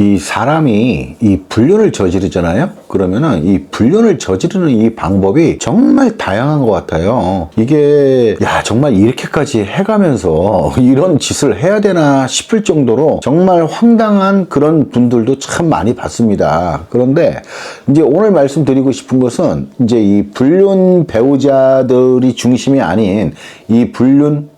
이 사람이 이 불륜을 저지르잖아요? 그러면은 이 불륜을 저지르는 이 방법이 정말 다양한 것 같아요. 이게, 야, 정말 이렇게까지 해가면서 이런 짓을 해야 되나 싶을 정도로 정말 황당한 그런 분들도 참 많이 봤습니다. 그런데 이제 오늘 말씀드리고 싶은 것은 이제 이 불륜 배우자들이 중심이 아닌 이 불륜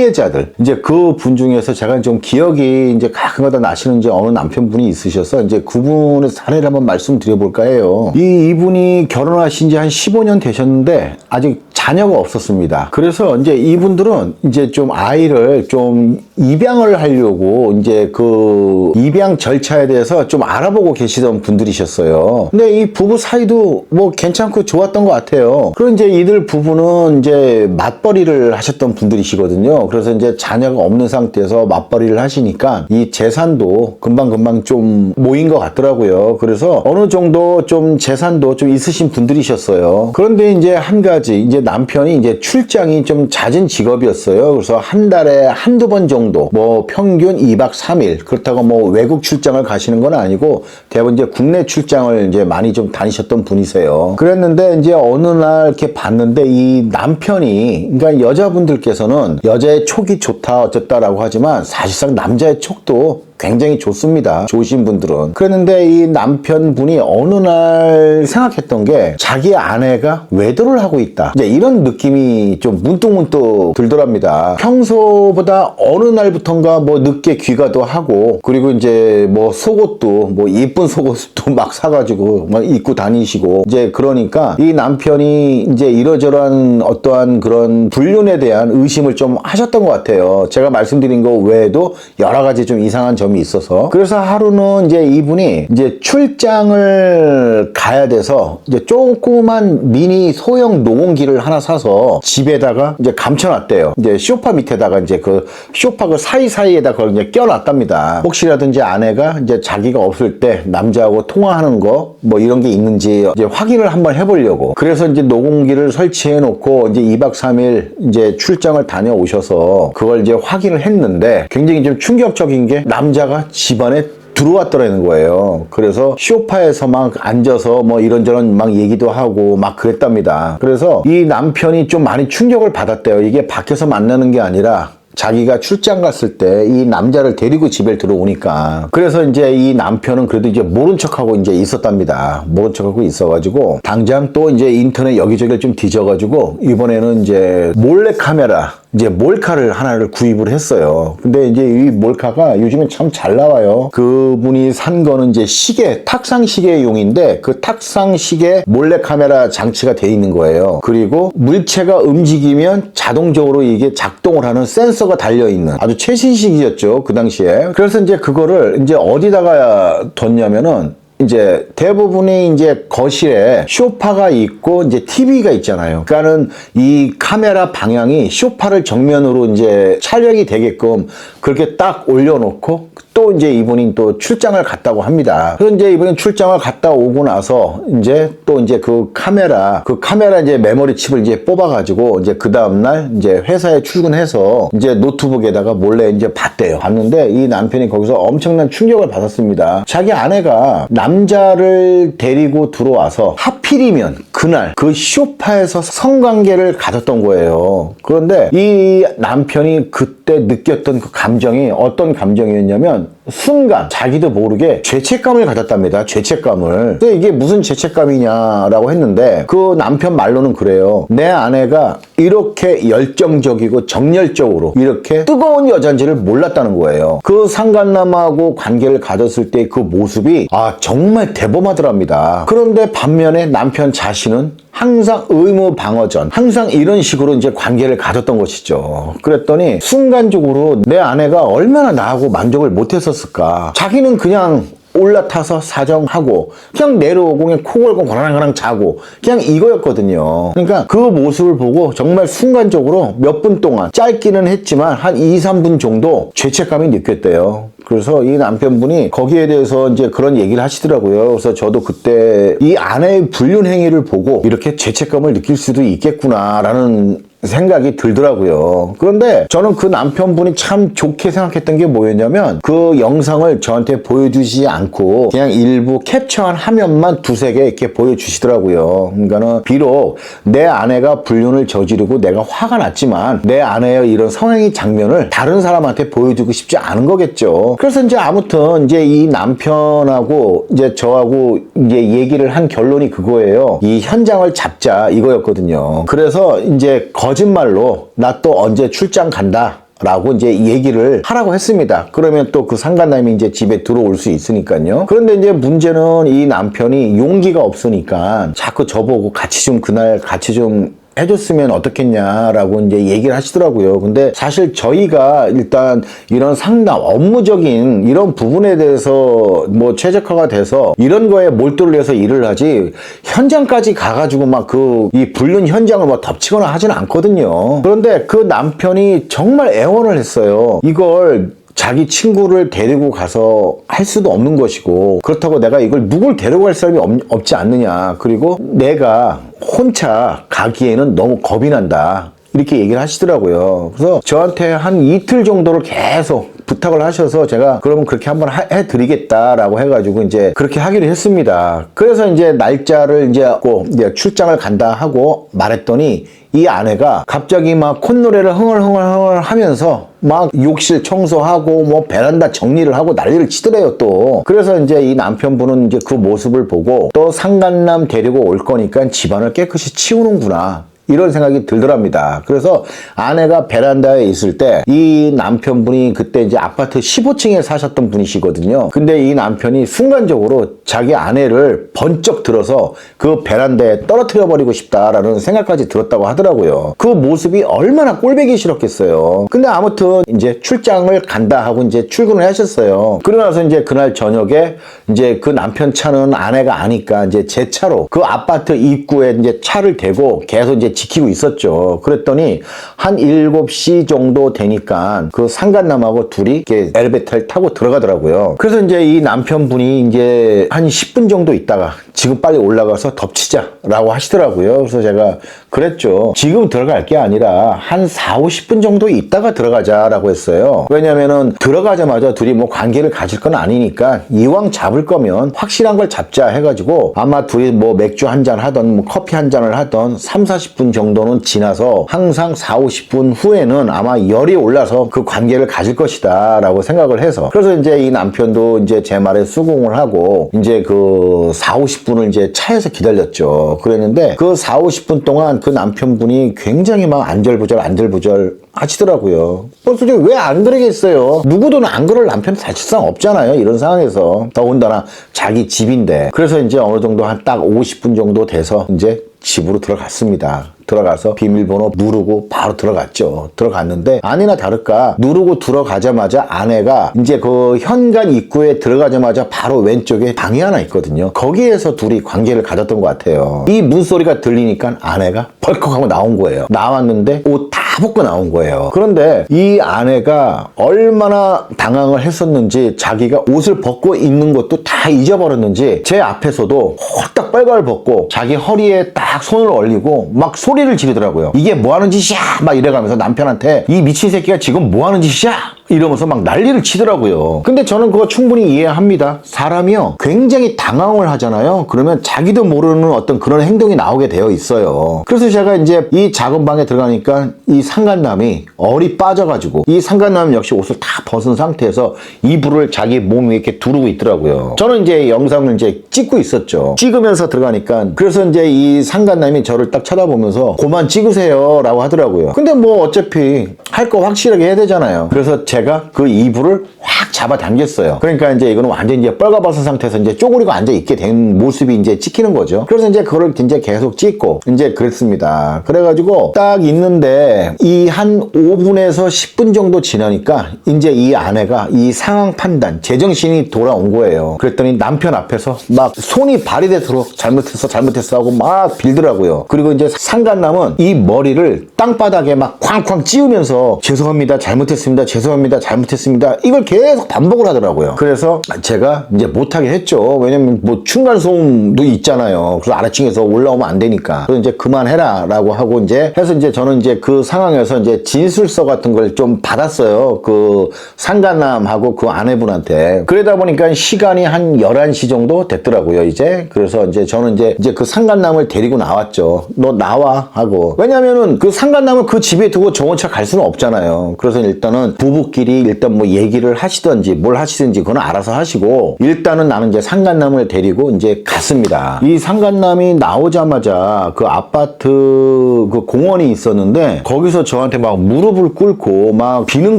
피해자들 이제 그 분 중에서 제가 좀 기억이 이제 가끔가다 나시는 이제 어느 남편분이 있으셔서 이제 그분의 사례를 한번 말씀드려 볼까 해요. 이 이분이 결혼하신 지 한 15년 되셨는데 아직 자녀가 없었습니다. 그래서 이제 이분들은 이제 좀 아이를 좀 입양을 하려고 이제 그 입양 절차에 대해서 좀 알아보고 계시던 분들이셨어요. 근데 이 부부 사이도 뭐 괜찮고 좋았던 것 같아요. 그리고 이제 이들 부부는 이제 맞벌이를 하셨던 분들이시거든요. 그래서 이제 자녀가 없는 상태에서 맞벌이를 하시니까 이 재산도 금방금방 좀 모인 것 같더라고요. 그래서 어느 정도 좀 재산도 좀 있으신 분들이셨어요. 그런데 이제 한 가지 이제 남편이 이제 출장이 좀 잦은 직업이었어요. 그래서 한 달에 한두 번 정도 뭐 평균 2박 3일 그렇다고 뭐 외국 출장을 가시는 건 아니고 대부분 이제 국내 출장을 이제 많이 좀 다니셨던 분이세요. 그랬는데 이제 어느 날 이렇게 봤는데 이 남편이 그러니까 여자분들께서는 여자 의 촉이 좋다 어쨌다라고 하지만 사실상 남자의 촉도 굉장히 좋습니다. 좋으신 분들은. 그랬는데 이 남편분이 어느 날 생각했던 게 자기 아내가 외도를 하고 있다. 이제 이런 느낌이 좀 문득문득 들더랍니다. 평소보다 어느 날부턴가 뭐 늦게 귀가도 하고 그리고 이제 뭐 속옷도 뭐 이쁜 속옷도 막 사가지고 막 입고 다니시고 이제 그러니까 이 남편이 이제 이러저러한 어떠한 그런 불륜에 대한 의심을 좀 하셨던 것 같아요. 제가 말씀드린 거 외에도 여러 가지 좀 이상한 점이 있어서 그래서 하루는 이제 이분이 이제 출장을 가야 돼서 이제 조그만 미니 소형 노원기를 하나 사서 집에다가 이제 감춰놨대요. 이제 쇼파 밑에다가 이제 그 쇼파 그 사이사이에다 그걸 이제 껴놨답니다. 혹시라든지 아내가 이제 자기가 없을 때 남자하고 통화하는 거 뭐 이런 게 있는지 이제 확인을 한번 해보려고. 그래서 이제 노공기를 설치해 놓고 이제 2박 3일 이제 출장을 다녀오셔서 그걸 이제 확인을 했는데 굉장히 좀 충격적인 게 남자 가 집안에 들어왔더라는 거예요. 그래서 쇼파에서 막 앉아서 뭐 이런저런 막 얘기도 하고 막 그랬답니다. 그래서 이 남편이 좀 많이 충격을 받았대요. 이게 밖에서 만나는 게 아니라 자기가 출장 갔을 때 이 남자를 데리고 집에 들어오니까 그래서 이제 이 남편은 그래도 이제 모른 척하고 이제 있었답니다. 모른 척하고 있어가지고 당장 또 이제 인터넷 여기저기 좀 뒤져가지고 이번에는 이제 몰래 카메라 이제 몰카를 하나를 구입을 했어요. 근데 이제 이 몰카가 요즘에 참잘 나와요. 그분이 산 거는 이제 시계, 탁상 시계용인데 그 탁상 시계 몰래 카메라 장치가 돼 있는 거예요. 그리고 물체가 움직이면 자동적으로 이게 작동을 하는 센서가 달려 있는 아주 최신식이었죠. 그 당시에. 그래서 이제 그거를 이제 어디다가 뒀냐면은 이제 대부분이 이제 거실에 쇼파가 있고 이제 TV가 있잖아요. 그러니까는 이 카메라 방향이 쇼파를 정면으로 이제 촬영이 되게끔 그렇게 딱 올려놓고 또 이제 이분이 또 출장을 갔다고 합니다. 그래서 이제 이분이 출장을 갔다 오고 나서 이제 또 이제 그 카메라 그 카메라 이제 메모리 칩을 이제 뽑아가지고 이제 그 다음날 이제 회사에 출근해서 이제 노트북에다가 몰래 이제 봤대요. 봤는데 이 남편이 거기서 엄청난 충격을 받았습니다. 자기 아내가 남자를 데리고 들어와서 하필이면 그날 그 쇼파에서 성관계를 가졌던 거예요. 그런데 이 남편이 그때 느꼈던 그 감정이 어떤 감정이었냐면 done 순간 자기도 모르게 죄책감을 가졌답니다. 죄책감을. 근데 이게 무슨 죄책감이냐라고 했는데 그 남편 말로는 그래요. 내 아내가 이렇게 열정적이고 정열적으로 이렇게 뜨거운 여잔지를 몰랐다는 거예요. 그 상간남하고 관계를 가졌을 때 그 모습이 아 정말 대범하더랍니다. 그런데 반면에 남편 자신은 항상 의무 방어전, 항상 이런 식으로 이제 관계를 가졌던 것이죠. 그랬더니 순간적으로 내 아내가 얼마나 나하고 만족을 못했었 을까. 자기는 그냥 올라타서 사정하고 그냥 내려오고 그냥 코 걸고 거랑거랑 자고 그냥 이거였거든요. 그러니까 그 모습을 보고 정말 순간적으로 몇 분 동안 짧기는 했지만 한 2, 3분 정도 죄책감이 느꼈대요. 그래서 이 남편분이 거기에 대해서 이제 그런 얘기를 하시더라고요. 그래서 저도 그때 이 아내의 불륜 행위를 보고 이렇게 죄책감을 느낄 수도 있겠구나라는 생각이 들더라고요. 그런데 저는 그 남편분이 참 좋게 생각했던 게 뭐였냐면 그 영상을 저한테 보여주지 않고 그냥 일부 캡처한 화면만 두세 개 이렇게 보여주시더라고요. 그러니까는 비록 내 아내가 불륜을 저지르고 내가 화가 났지만 내 아내의 이런 성행위 장면을 다른 사람한테 보여주고 싶지 않은 거겠죠. 그래서 이제 아무튼 이제 이 남편하고 이제 저하고 이제 얘기를 한 결론이 그거예요. 이 현장을 잡자 이거였거든요. 그래서 이제 거 짓말로 나 또 언제 출장 간다. 라고 이제 얘기를 하라고 했습니다. 그러면 또 그 상간남이 이제 집에 들어올 수 있으니까요. 그런데 이제 문제는 이 남편이 용기가 없으니까 자꾸 저보고 같이 좀 그날 같이 좀 해줬으면 어떻겠냐라고 이제 얘기를 하시더라고요. 근데 사실 저희가 일단 이런 상담, 업무적인 이런 부분에 대해서 뭐 최적화가 돼서 이런 거에 몰두를 해서 일을 하지 현장까지 가가지고 막 그 이 불륜 현장을 막 덮치거나 하지는 않거든요. 그런데 그 남편이 정말 애원을 했어요. 이걸 자기 친구를 데리고 가서 할 수도 없는 것이고 그렇다고 내가 이걸 누굴 데리고 갈 사람이 없, 지 않느냐. 그리고 내가 혼자 가기에는 너무 겁이 난다. 이렇게 얘기를 하시더라고요. 그래서 저한테 한 이틀 정도를 계속 부탁을 하셔서 제가 그러면 그렇게 한번 하- 해드리겠다라고 해가지고 이제 그렇게 하기로 했습니다. 그래서 이제 날짜를 이제 꼭 이제 출장을 간다 하고 말했더니 이 아내가 갑자기 막 콧노래를 흥얼흥얼흥얼 하면서 막 욕실 청소하고 뭐 베란다 정리를 하고 난리를 치더래요 또. 그래서 이제 이 남편분은 이제 그 모습을 보고 또 상간남 데리고 올 거니까 집안을 깨끗이 치우는구나. 이런 생각이 들더랍니다. 그래서 아내가 베란다에 있을 때 이 남편분이 그때 이제 아파트 15층에 사셨던 분이시거든요. 근데 이 남편이 순간적으로 자기 아내를 번쩍 들어서 그 베란다에 떨어뜨려 버리고 싶다라는 생각까지 들었다고 하더라고요. 그 모습이 얼마나 꼴배기 싫었겠어요. 근데 아무튼 이제 출장을 간다 하고 이제 출근을 하셨어요. 그러고 나서 이제 그날 저녁에 이제 그 남편 차는 아내가 아니까 이제 제 차로 그 아파트 입구에 이제 차를 대고 계속 이제 지키고 있었죠. 그랬더니 한 7시 정도 되니까 그 상간남하고 둘이 이렇게 엘리베이터를 타고 들어가더라고요. 그래서 이제 이 남편분이 이제 한 10분 정도 있다가 지금 빨리 올라가서 덮치자라고 하시더라고요. 그래서 제가 그랬죠. 지금 들어갈 게 아니라 한 4, 50분 정도 있다가 들어가자라고 했어요. 왜냐면은 들어가자마자 둘이 뭐 관계를 가질 건 아니니까 이왕 잡을 거면 확실한 걸 잡자 해가지고 아마 둘이 뭐 맥주 한 잔 하던 뭐 커피 한 잔을 하던 3, 40분 정도는 지나서 항상 4, 50분 후에는 아마 열이 올라서 그 관계를 가질 것이다 라고 생각을 해서 그래서 이제 이 남편도 이제 제 말에 수긍을 하고 이제 그 4, 50분을 이제 차에서 기다렸죠. 그랬는데 그 4, 50분 동안 그 남편분이 굉장히 막 안절부절 안절부절 하시더라고요. 솔직히 왜 안 그러겠어요? 누구도 안 그럴 남편 사실상 없잖아요. 이런 상황에서. 더군다나 자기 집인데. 그래서 이제 어느 정도 한 딱 50분 정도 돼서 이제 집으로 들어갔습니다. 들어가서 비밀번호 누르고 바로 들어갔죠. 들어갔는데 아니나 다를까 누르고 들어가자마자 아내가 이제 그 현관 입구에 들어가자마자 바로 왼쪽에 방이 하나 있거든요. 거기에서 둘이 관계를 가졌던 것 같아요. 이 문소리가 들리니까 아내가 벌컥 하고 나온 거예요. 나왔는데 옷 다 벗고 나온 거예요. 그런데 이 아내가 얼마나 당황을 했었는지 자기가 옷을 벗고 있는 것도 다 잊어버렸는지 제 앞에서도 홀딱 빨갈 벗고 자기 허리에 딱 손을 올리고 막 소리를 지르더라고요. 이게 뭐 하는 짓이야? 막 이래가면서 남편한테 이 미친 새끼가 지금 뭐 하는 짓이야? 이러면서 막 난리를 치더라고요. 근데 저는 그거 충분히 이해합니다. 사람이요. 굉장히 당황을 하잖아요. 그러면 자기도 모르는 어떤 그런 행동이 나오게 되어 있어요. 그래서 제가 이제 이 작은 방에 들어가니까 이 상간남이 얼이 빠져가지고 이 상간남 역시 옷을 다 벗은 상태에서 이불을 자기 몸 위에 이렇게 두르고 있더라고요. 저는 이제 영상을 이제 찍고 있었죠. 찍으면서 들어가니까 그래서 이제 이 상간남이 저를 딱 쳐다보면서 그만 찍으세요 라고 하더라고요. 근데 뭐 어차피 할 거 확실하게 해야 되잖아요. 그래서 제가 그 이불을 확 잡아 당겼어요. 그러니까 이제 이거는 완전 이제 뻘가벗은 상태에서 이제 쪼그리고 앉아 있게 된 모습이 이제 찍히는 거죠. 그래서 이제 그걸 이제 계속 찍고 이제 그랬습니다. 그래가지고 딱 있는데 이 한 5분에서 10분 정도 지나니까 이제 이 아내가 이 상황 판단, 제정신이 돌아온 거예요. 그랬더니 남편 앞에서 막 손이 발이 되도록 잘못했어, 잘못했어 하고 막 빌더라고요. 그리고 이제 상간남은 이 머리를 땅바닥에 막 쾅쾅 찌우면서 죄송합니다, 잘못했습니다, 죄송합니다. 미안합니다. 잘못했습니다. 이걸 계속 반복을 하더라고요. 그래서 제가 이제 못하게 했죠. 왜냐면 뭐 층간 소음도 있잖아요. 그래서 아래층에서 올라오면 안 되니까. 그래서 이제 그만해라 라고 하고 이제 해서 이제 저는 이제 그 상황에서 이제 진술서 같은 걸 좀 받았어요. 그 상간남하고 그 아내분한테. 그러다 보니까 시간이 한 11시 정도 됐더라고요, 이제. 그래서 이제 저는 이제 이제 그 상간남을 데리고 나왔죠. 너 나와 하고. 왜냐면은 그 상간남을 그 집에 두고 저 혼자 갈 수는 없잖아요. 그래서 일단은 부부 끼리 일단 뭐 얘기를 하시든지 뭘 하시든지 그건 알아서 하시고 일단은 나는 이제 상간남을 데리고 이제 갔습니다. 이 상간남이 나오자마자 그 아파트 그 공원이 있었는데 거기서 저한테 막 무릎을 꿇고 막 비는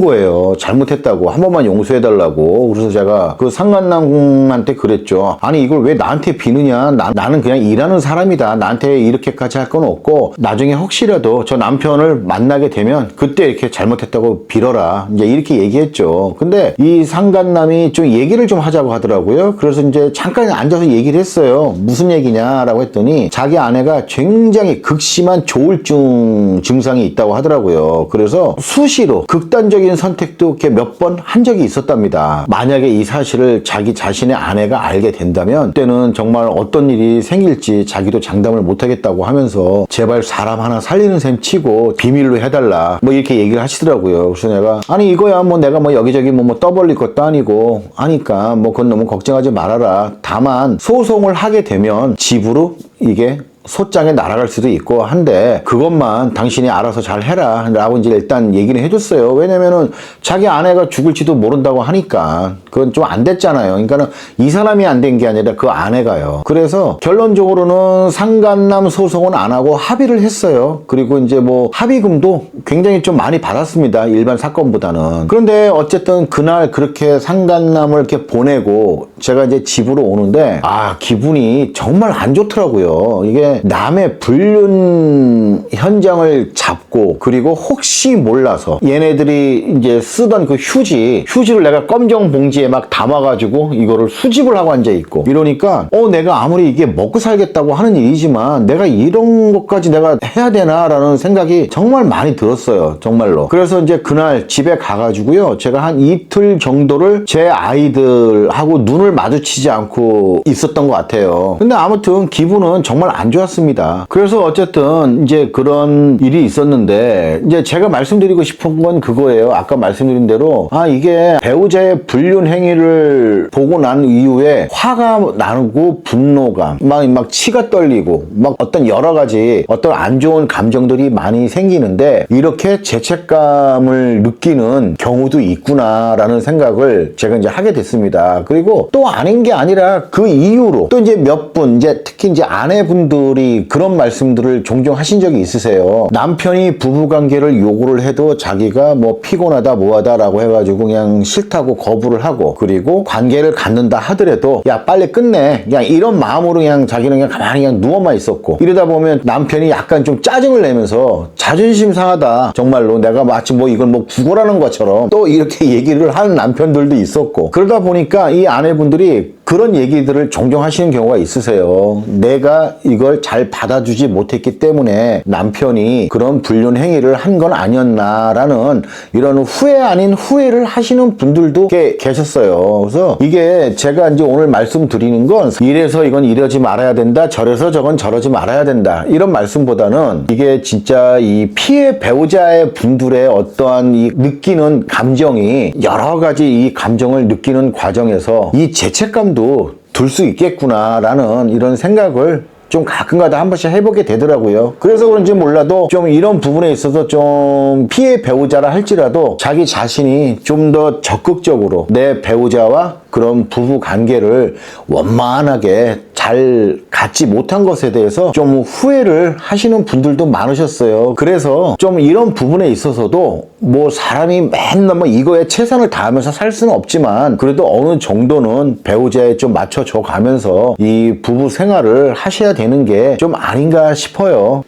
거예요. 잘못했다고 한 번만 용서해달라고. 그래서 제가 그 상간남한테 그랬죠. 아니 이걸 왜 나한테 비느냐? 나, 나는 그냥 일하는 사람이다. 나한테 이렇게까지 할 건 없고 나중에 혹시라도 저 남편을 만나게 되면 그때 이렇게 잘못했다고 빌어라. 이제 이렇게 얘기했죠. 근데 이 상간남이 좀 얘기를 좀 하자고 하더라고요. 그래서 이제 잠깐 앉아서 얘기를 했어요. 무슨 얘기냐라고 했더니 자기 아내가 굉장히 극심한 조울증 증상이 있다고 하더라고요. 그래서 수시로 극단적인 선택도 이렇게 몇 번 한 적이 있었답니다. 만약에 이 사실을 자기 자신의 아내가 알게 된다면 그때는 정말 어떤 일이 생길지 자기도 장담을 못하겠다고 하면서 제발 사람 하나 살리는 셈 치고 비밀로 해달라 뭐 이렇게 얘기를 하시더라고요. 그래서 내가 아니 이거야 뭐 내가 뭐 여기저기 뭐, 뭐 떠벌릴 것도 아니고 하니까 뭐 그건 너무 걱정하지 말아라. 다만 소송을 하게 되면 집으로 이게 소장에 날아갈 수도 있고 한데 그것만 당신이 알아서 잘 해라 라고 이제 일단 얘기는 해줬어요. 왜냐면은 자기 아내가 죽을지도 모른다고 하니까 그건 좀 안 됐잖아요. 그러니까는 이 사람이 안 된 게 아니라 그 아내가요. 그래서 결론적으로는 상간남 소송은 안 하고 합의를 했어요. 그리고 이제 뭐 합의금도 굉장히 좀 많이 받았습니다. 일반 사건보다는. 그런데 어쨌든 그날 그렇게 상간남을 이렇게 보내고 제가 이제 집으로 오는데 아 기분이 정말 안 좋더라고요. 이게 남의 불륜 현장을 잡고 그리고 혹시 몰라서 얘네들이 이제 쓰던 그 휴지 휴지를 내가 검정 봉지에 막 담아가지고 이거를 수집을 하고 앉아 있고 이러니까 어 내가 아무리 이게 먹고 살겠다고 하는 일이지만 내가 이런 것까지 내가 해야 되나라는 생각이 정말 많이 들었어요 정말로. 그래서 이제 그날 집에 가가지고요 제가 한 이틀 정도를 제 아이들하고 눈을 마주치지 않고 있었던 것 같아요. 근데 아무튼 기분은 정말 안 좋았 습니다 그래서 어쨌든 이제 그런 일이 있었는데 이제 제가 말씀드리고 싶은 건 그거예요 아까 말씀드린 대로 아 이게 배우자의 불륜 행위를 보고 난 이후에 화가 나고 분노감 막, 막 치가 떨리고 막 어떤 여러 가지 어떤 안 좋은 감정들이 많이 생기는데 이렇게 죄책감을 느끼는 경우도 있구나라는 생각을 제가 이제 하게 됐습니다. 그리고 또 아닌 게 아니라 그 이후로 또 이제 몇 분 이제 특히 이제 아내분들 이 그런 말씀들을 종종 하신 적이 있으세요. 남편이 부부 관계를 요구를 해도 자기가 뭐 피곤하다 뭐하다라고 해가지고 그냥 싫다고 거부를 하고 그리고 관계를 갖는다 하더라도 야 빨리 끝내. 그냥 이런 마음으로 그냥 자기는 그냥 가만히 그냥 누워만 있었고 이러다 보면 남편이 약간 좀 짜증을 내면서 자존심 상하다. 정말로 내가 마치 뭐 이건 뭐 구걸하는 것처럼. 또 이렇게 얘기를 하는 남편들도 있었고 그러다 보니까 이 아내분들이 그런 얘기들을 종종 하시는 경우가 있으세요. 내가 이걸 잘 받아주지 못했기 때문에 남편이 그런 불륜 행위를 한 건 아니었나라는 이런 후회 아닌 후회를 하시는 분들도 꽤 계셨어요. 그래서 이게 제가 이제 오늘 말씀드리는 건 이래서 이건 이러지 말아야 된다, 저래서 저건 저러지 말아야 된다 이런 말씀보다는 이게 진짜 이 피해 배우자의 분들의 어떠한 이 느끼는 감정이 여러 가지 이 감정을 느끼는 과정에서 이 죄책감 도 둘 수 있겠구나라는 이런 생각을 좀 가끔가다 한 번씩 해보게 되더라고요. 그래서 그런지 몰라도 좀 이런 부분에 있어서 좀 피해 배우자라 할지라도 자기 자신이 좀 더 적극적으로 내 배우자와 그런 부부 관계를 원만하게 잘 갖지 못한 것에 대해서 좀 후회를 하시는 분들도 많으셨어요. 그래서 좀 이런 부분에 있어서도 뭐 사람이 맨날 뭐 이거에 최선을 다하면서 살 수는 없지만 그래도 어느 정도는 배우자에 좀 맞춰줘 가면서 이 부부 생활을 하셔야 되는 게 좀 아닌가 싶어요.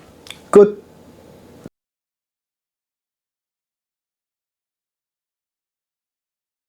끝.